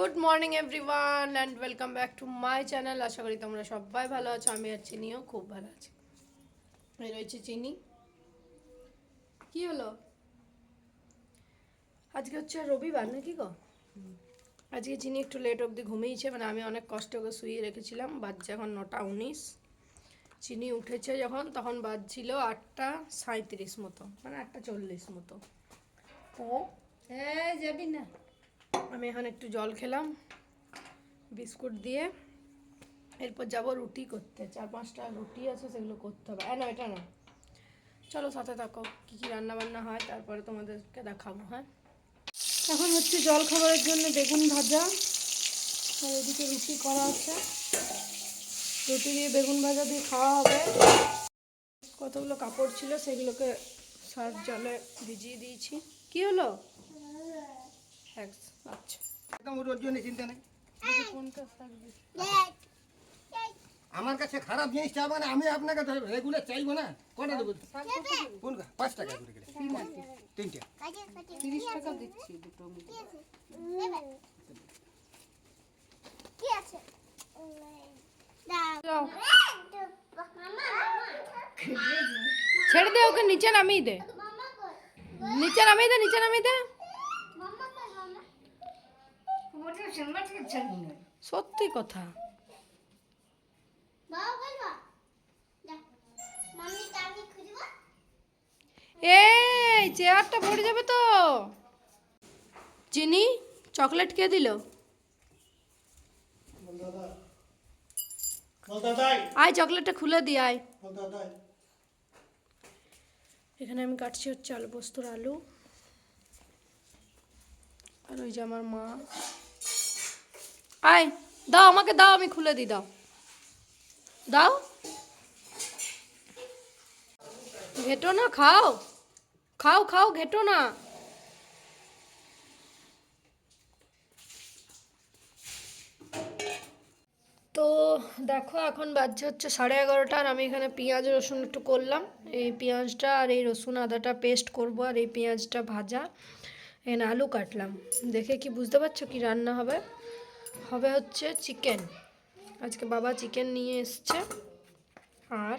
Good morning everyone and welcome back to my channel আশা করি তোমরা সবাই ভালো আছো আমি আর চিনিও খুব ভালো আছি। রয়েছে চিনি। কি হলো? আজকে হচ্ছে রবিবার নাকি গো? আজকে চিনি একটু লেট অবধি ঘুমিয়েছে মানে আমি অনেক কষ্ট করে শুয়ে রেখেছিলাম। বাজছে এখন নটা উনিশ। চিনি উঠেছে যখন তখন বাজছিল আটটা সাঁত্রিশ মতো মানে আটটা চল্লিশ মতো। তো হ্যাঁ যাবি না। আমি এখন একটু জল খেলাম, বিস্কুট দিয়ে। এরপর যাব রুটি করতে। চার পাঁচটা রুটি আছে, সেগুলো করতে হবে। না, এটা না। চলো সাথে থাকো, কী কী রান্না বান্না হয়, তারপরে তোমাদেরকে দেখাবো হ্যাঁ? এখন হচ্ছে জল খাবারের জন্য বেগুন ভাজা, আর এদিকে রুটি করা আছে। রুটি দিয়ে বেগুন ভাজা দিয়ে খাওয়া হবে। কতগুলো কাপড় ছিল, সেগুলোকে সার জলে ভিজিয়ে দিয়েছি। কি হলো? আচ্ছা একদম জন্য চিন্তা নেই। আমার কাছে খারাপ জিনিস চাইব না, আমি আপনাকে রেগুলার চাইব না। কটা দেবো? পাঁচ টাকা করে গেলে। তিনটে। তিরিশ টাকা দিচ্ছি দুটো ছেড়ে দে, ওকে নিচে নামিয়ে দে। নিচে নামিয়ে দে, নিচে নামিয়ে দে। সত্যি কথা। এই চেয়ারটা পড়ে যাবে তো। চিনি চকলেট কে দিল? আয় চকলেটটা খুলে দি আয়। এখানে আমি কাটছি হচ্ছে আলু পোস্তর আলু। আর ওই যে আমার মা। আয়, দাও আমাকে, দাও, আমি খুলে দিই, দাও। দাও। ঘেটো না, খাও। খাও খাও, ঘেটো না। তো দেখো, এখন বাজছে হচ্ছে সাড়ে এগারোটা, আর আমি এখানে পেঁয়াজ, রসুন একটু করলাম। এই পেঁয়াজটা আর এই রসুন আদাটা পেস্ট করব, আর এই পেঁয়াজটা ভাজা এখানে আলু কাটলাম। দেখে কি বুঝতে পারছ কি রান্না হবে? হবে হচ্ছে চিকেন। আজকে বাবা চিকেন নিয়ে এসছে। আর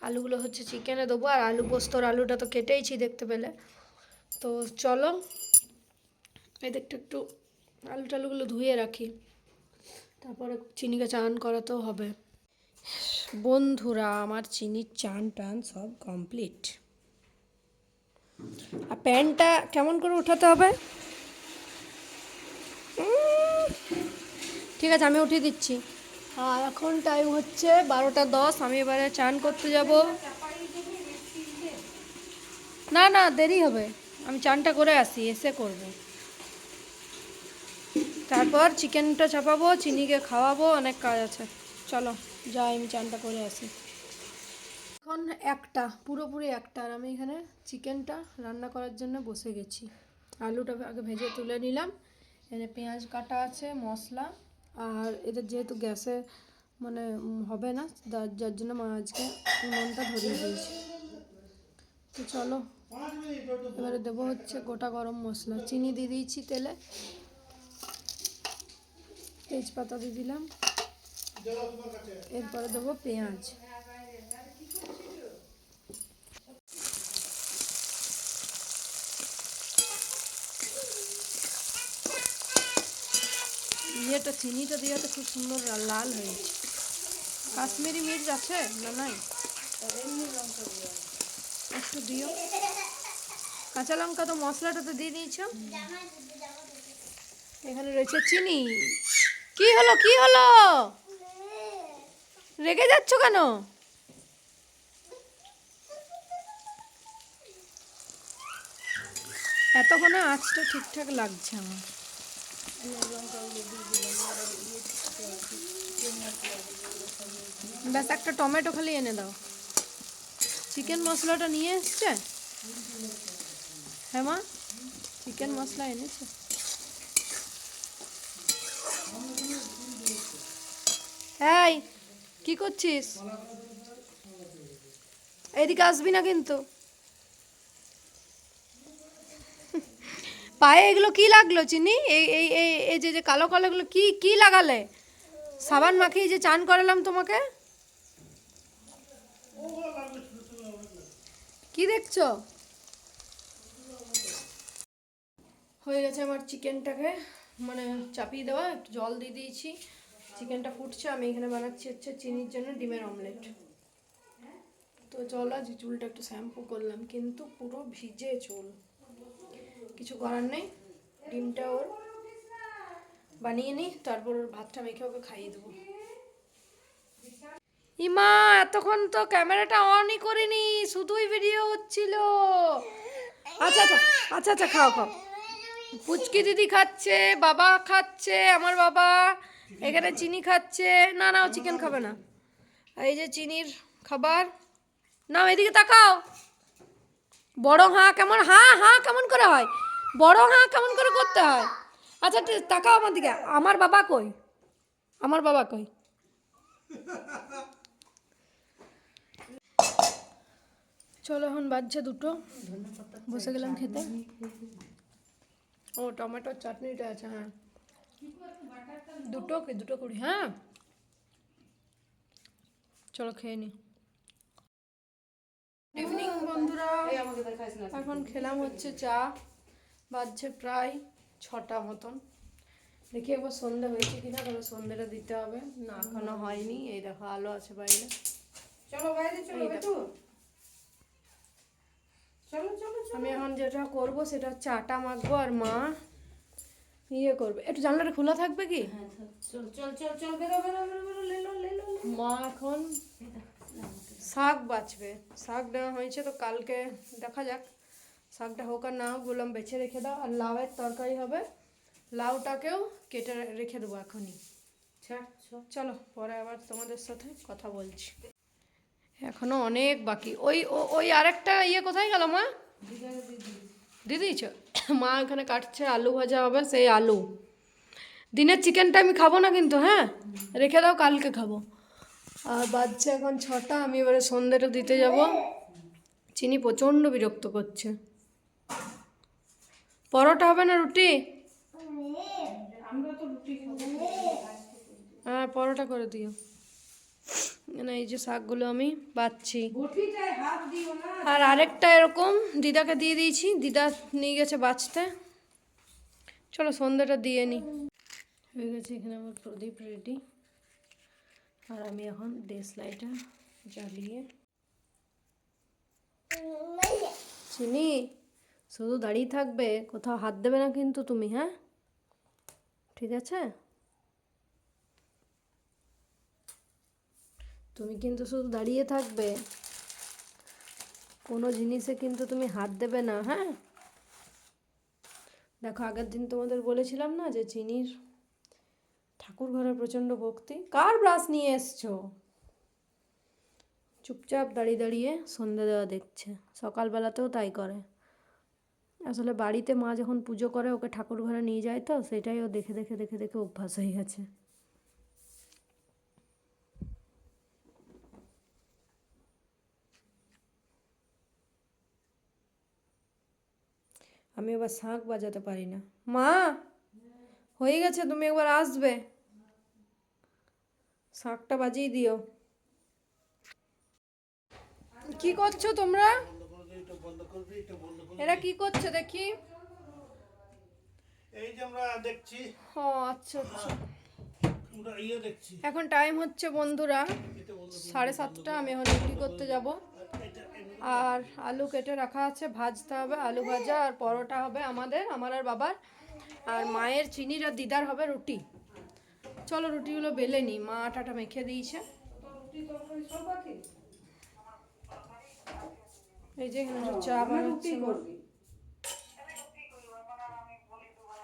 আলুগুলো হচ্ছে চিকেনে দেবো। আর আলু পোস্তর আলুটা তো কেটেইছি দেখতে পেলে। তো চলো দেখতে একটু আলু টালুগুলো ধুয়ে রাখি। তারপরে চিনিকে চান করাতেও হবে। বন্ধুরা, আমার চিনির চান টান সব কমপ্লিট। আর প্যান্টটা কেমন করে উঠাতে হবে? ঠিক আছে, আমি উঠিয়ে দিচ্ছি। আর এখন টাইম হচ্ছে বারোটা দশ, আমি এবারে চান করতে যাব। না না, দেরি হবে। আমি চানটা করে আসি, এসে করব। তারপর চিকেনটা চাপাবো, চিনিকে খাওয়াবো, অনেক কাজ আছে। চলো, যাই, আমি চানটা করে আসি। এখন একটা, পুরোপুরি একটা, আর আমি এখানে চিকেনটা রান্না করার জন্য বসে গেছি। আলুটা আগে ভেজে তুলে নিলাম। এখানে পেঁয়াজ কাটা আছে, মশলা। আর এটা যেহেতু গ্যাসে মানে হবে না যার- জন্য মা আজকে মনটা ধরিয়ে দিয়েছে। তো চলো, এবারে দেবো হচ্ছে গোটা গরম মশলা। চিনি দিয়ে দিয়েছি তেলে। তেজপাতা দিয়ে দিলাম। এরপরে দেবো পেঁয়াজ। ইয়েটা চিনিটা দিয়েতে খুব সুন্দর লাল হয়েছে কাশ্মীরি মির্চ আছে না নাই? একটু দিও। কাঁচা লঙ্কা তো মশলাটা তো দিয়ে দিয়েছ? এখানে রয়েছে চিনি। কি হলো কি হলো? রেগে যাচ্ছ কেন? এতক্ষণে আঁচটা ঠিকঠাক লাগছে আমার। ব্যাস, একটা টমেটো খালি এনে দাও। চিকেন মশলাটা নিয়ে এসছে? হ্যাঁ মা চিকেন মশলা এনেছে। এই, কি করছিস? এদিকে আসবি না কিন্তু। পায়ে এগুলো কি লাগল চিনি? এই এই এই এই যে যে কালো কালো এগুলো কি কি লাগালে? সাবান মাখিয়ে যে চান করালাম তোমাকে? কি দেখছ? হয়ে গেছে আমার চিকেনটাকে মানে চাপিয়ে দেওয়া, একটু জল দিয়ে দিয়েছি। চিকেনটা ফুটছে, আমি এখানে বানাচ্ছি হচ্ছে চিনির জন্য ডিমের অমলেট। তো চলো, আজ চুলটা একটু শ্যাম্পু করলাম, কিন্তু পুরো ভিজে চুল। কিছু করার নেই। ডিমটা ওর বানিয়ে নিই, তারপর ভাতটা মেখে ওকে খাইয়ে দেবো। ইমা, এতক্ষণ তো ক্যামেরাটা অনই করিনি, শুধুই ভিডিও হচ্ছিল। আচ্ছা আচ্ছা আচ্ছা আচ্ছা খাও খাও। পুচকি দিদি খাচ্ছে, বাবা খাচ্ছে, আমার বাবা, এখানে চিনি খাচ্ছে। না না, ও চিকেন খাবে না। এই যে চিনির খাবার। না এদিকে তাকাও। বড় হাঁ কেমন, হাঁ হাঁ কেমন করে হয়? বড় হাঁ কেমন করে করতে হয়? আচ্ছা তাকাও আমার দিকে। আমার বাবা কই? আমার বাবা কই? চলো এখন বাজছে দুটো। বসে গেলাম খেতে। ও টমেটোর চাটনিটা আছে হ্যাঁ। দুটো দুটো কুড়ি হ্যাঁ। চলো খেয়ে নি। ইভিনিং বন্ধুরা। এখন খেলাম হচ্ছে চা। বাজছে প্রায় ছটা মতন। দেখি একবার সন্ধে হয়েছে কিনা তবে সন্ধেটা দিতে হবে। না এখনও হয়নি। এই দেখো আলো আছে বাইরে। চলো বাইরে চলো আমি এখন যেটা করব সেটা হচ্ছে আটা মাখবো আর মা ইয়ে করবে। একটু জানলাটা খোলা থাকবে কি? চল চল চল চল বেরো বেরো বেরো বেরো লেলো লেলো মা এখন শাক বাঁচবে। শাক নেওয়া হয়েছে তো কালকে দেখা যাক। শাকটা হোক আর না হোক বললাম বেছে রেখে দাও। আর লাউয়ের তরকারি হবে। লাউটাকেও কেটে রেখে দেবো এখনই। ছাড় ছাড় চলো পরে আবার তোমাদের সাথে কথা বলছি। এখনও অনেক বাকি। ওই ওই আরেকটা ইয়ে কোথায় গেল মা? দিদি মা এখানে কাটছে আলু ভাজা হবে সেই আলু। দিনের চিকেনটা আমি খাব না কিন্তু হ্যাঁ? রেখে দাও কালকে খাব। আর বাচ্চা এখন ছটা আমি এবারে সন্ধ্যেটা দিতে যাব। চিনি প্রচণ্ড বিরক্ত করছে। পরোটা হবে না রুটি? হ্যাঁ পরোটা করে দিও। না, এই যে শাকগুলো আমি বাচ্ছি আর আরেকটা এরকম দিদাকে দিয়ে দিয়েছি। দিদা নিয়ে গেছে বাঁচতে। চলো, সন্ধ্যাটা দিয়ে নি। হয়ে গেছে, এখানে আমার প্রদীপ রেডি আর আমি এখন দেশলাইটা জ্বালিয়ে চিনি? শুধু দাঁড়িয়ে থাকবে, কোথাও হাত দেবে না কিন্তু তুমি হ্যাঁ? ঠিক আছে? তুমি কিন্তু শুধু দাঁড়িয়ে থাকবে। কোনো জিনিসে কিন্তু তুমি হাত দেবে না হ্যাঁ? দেখো, আগের দিন তোমাদের বলেছিলাম না যে চিনির ঠাকুর ঘরে প্রচণ্ড ভক্তি? কার ব্রাশ নিয়ে এসছো? চুপচাপ দাঁড়িয়ে দাঁড়িয়ে সন্ধে দেওয়া দেখছে। সকালবেলাতেও তাই করে। আসলে বাড়িতে মা যখন পুজো করে, ওকে ঠাকুর ঘরে নিয়ে যায় তো, সেটাই ও দেখে দেখে দেখে দেখে অভ্যাস হয়ে গেছে। আমি এবার শাঁখ বাজাতে পারি না। মা, হয়ে গেছে, তুমি একবার আসবে। শাঁখটা বাজিয়ে দিও। কি করছ তোমরা? এরা কি করছে দেখি? এই যে আমরা দেখছি। ও আচ্ছা আচ্ছা। আমরা ইয়ে দেখছি। এখন টাইম হচ্ছে বন্ধুরা। সাড়ে সাতটা আমি এখন ডিউটি করতে যাব। আর আলু কেটে রাখা আছে ভাজতে হবে আলু ভাজা আর পরোটা হবে আমাদের আমার আর বাবার। আর মায়ের চিনির আর দিদার হবে রুটি। চলো রুটিগুলো বেলে নি মা আটাটা মেখে দিয়েছে। এই যে এখানে চা বানাচ্ছে।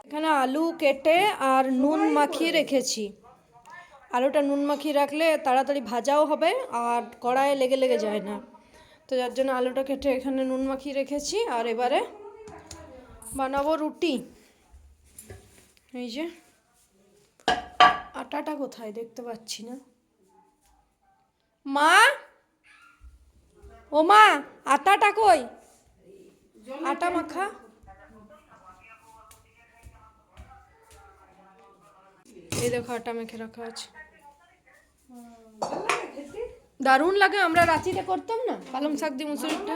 এখানে আলু কেটে আর নুন মাখিয়ে রেখেছি। আলুটা নুন মাখিয়ে রাখলে তাড়াতাড়ি ভাজাও হবে আর কড়াইয়ে লেগে লেগে যায় না। তো যার জন্য আলুটা কেটে এখানে নুন মাখিয়ে রেখেছি আর এবারে বানাবো রুটি। এই যে আটাটা কোথায় দেখতে পাচ্ছি না। মা! ও মা, আটাটা কই? আটা মাখা? এই দেখো আটা মেখে রাখা আছে। দারুণ লাগে, আমরা রাঁচিতে করতাম না? পালং শাক দিয়ে মুসুরিটা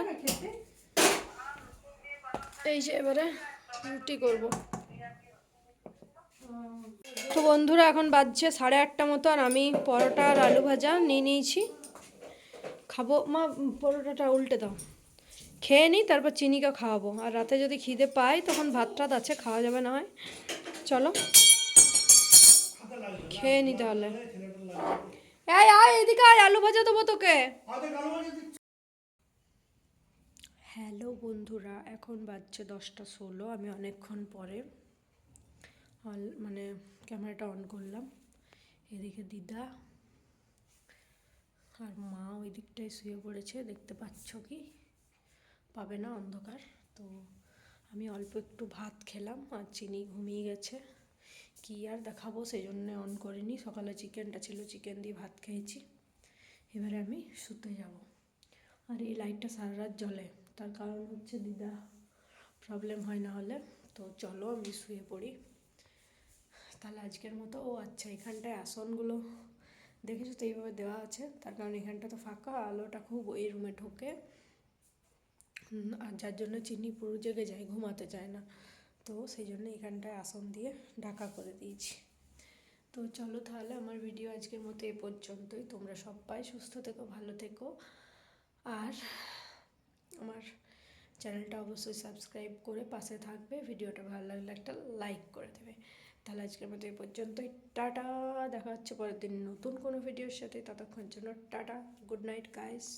এই যে এবারে রুটি করব। তো বন্ধুরা, এখন বাজছে সাড়ে আটটা মতো, আর আমি পরোটা আর আলু ভাজা নিয়ে নিয়েছি। খাব। মা, পরোটাটা উল্টে দাও। খেয়ে নিই তারপর চিনিকে খাওয়াবো। আর রাতে যদি খিদে পাই তখন ভাত টাত আছে, খাওয়া যাবে না হয়। চলো। খেয়ে নি তাহলে। এই, আয় এদিকে আয়, আলু ভাজা দেবো তোকে। হ্যালো বন্ধুরা, এখন বাজছে দশটা ষোলো, আমি অনেকক্ষণ পরে মানে ক্যামেরাটা অন করলাম। এদিকে দিদা আর মা ওই দিকটায় শুয়ে পড়েছে, দেখতে পাচ্ছ কি? পাবে না অন্ধকার। তো আমি অল্প একটু ভাত খেলাম, আর চিনি ঘুমিয়ে গেছে। কি আর দেখাবো সেই জন্য অন করিনি। সকালে চিকেনটা ছিল, চিকেন দিয়ে ভাত খেয়েছি। এবারে আমি শুতে যাব। আর এই লাইটটা সারা রাত জ্বলে। তার কারণ হচ্ছে দিদা প্রবলেম হয় না হলে। তো চলো আমি শুয়ে পড়ি। তাহলে আজকের মতো। ও আচ্ছা এখানটায় আসনগুলো দেখেছ তো এইভাবে দেওয়া আছে। তার কারণ এখানটা তো ফাঁকা, আলোটা খুব এই রুমে ঢোকে। আর যার জন্য চিনি পুরো জেগে যায়, ঘুমাতে চায় না। তো সেই জন্য এখানটায় আসন দিয়ে ঢাকা করে দিয়েছি। তো চলো তাহলে আমার ভিডিও আজকের মতো এ পর্যন্তই। তোমরা সবাই সুস্থ থেকো, ভালো থেকো। আর আমার চ্যানেলটা অবশ্যই সাবস্ক্রাইব করে পাশে থাকবে। ভিডিওটা ভালো লাগলে একটা লাইক করে দেবে। তাহলে আজকের মতো এই পর্যন্তই। টাটা, দেখা হচ্ছে পরের দিন নতুন কোনো ভিডিওর সাথে। ততক্ষণ জন্য টাটা, গুড নাইট গাইস